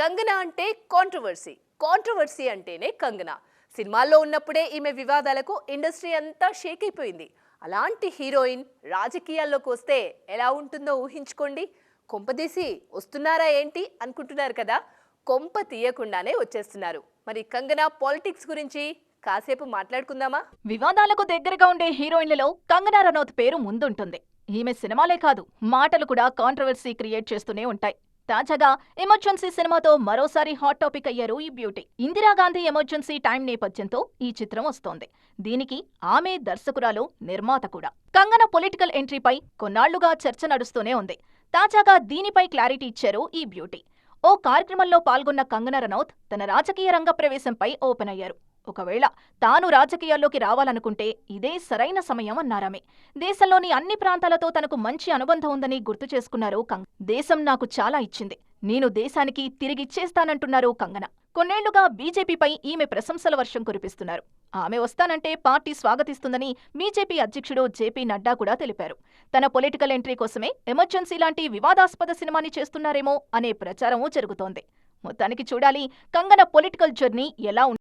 కంగనా అంటే controversy controversy అంటేనే కంగనా. సినిమాల్లో ఉన్నప్పుడే ఈమె వివాదాలకు ఇండస్ట్రీ అంతా షేక్ అయిపోయింది. అలాంటి హీరోయిన్ రాజకీయాల్లోకి వస్తే ఎలా ఉంటుందో ఊహించుకోండి. కొంపదీసి వస్తున్నారా ఏంటి అనుకుంటున్నారు కదా? కొంప తీయకుండానే వచ్చేస్తున్నారు. మరి కంగనా పాలిటిక్స్ గురించి కాసేపు మాట్లాడుకుందామా? వివాదాలకు దగ్గరగా ఉండే హీరోయిన్లలో కంగనా రనౌత్ పేరు ముందుంటుంది. ఈమె సినిమాలే కాదు మాటలు కూడా కాంట్రవర్సీ క్రియేట్ చేస్తూనే ఉంటాయి. తాజాగా ఎమర్జెన్సీ సినిమాతో మరోసారి హాట్ టాపిక్ అయ్యారు ఈ బ్యూటీ. ఇందిరాగాంధీ ఎమర్జెన్సీ టైం నేపథ్యంతో ఈ చిత్రం వస్తోంది. దీనికి ఆమె దర్శకురాలు నిర్మాత కూడా. కంగన పొలిటికల్ ఎంట్రీపై కొన్నాళ్ళుగా చర్చ నడుస్తూనే ఉంది. తాజాగా దీనిపై క్లారిటీ ఇచ్చారు ఈ బ్యూటీ. ఓ కార్యక్రమంలో పాల్గొన్న కంగన రనౌత్ తన రాజకీయ రంగ ప్రవేశంపై ఓపెన్ అయ్యారు. ఒకవేళ తాను రాజకీయాల్లోకి రావాలనుకుంటే ఇదే సరైన సమయం అన్నారామె. దేశంలోని అన్ని ప్రాంతాలతో తనకు మంచి అనుబంధం ఉందని గుర్తు చేసుకున్నారు కంగ. దేశం నాకు చాలా ఇచ్చింది. నేను దేశానికి తిరిగిచ్చేస్తానంటున్నారు కంగన. కొన్నేళ్ళుగా బీజేపీపై ఈమె ప్రశంసల వర్షం కురిపిస్తున్నారు. ఆమె వస్తానంటే పార్టీ స్వాగతిస్తుందని బీజేపీ అధ్యక్షుడు జేపీ నడ్డా కూడా తెలిపారు. తన పొలిటికల్ ఎంట్రీ కోసమే ఎమర్జెన్సీ లాంటి వివాదాస్పద సినిమాని చేస్తున్నారేమో అనే ప్రచారమూ జరుగుతోంది. మొత్తానికి చూడాలి కంగన పొలిటికల్ జర్నీ ఎలా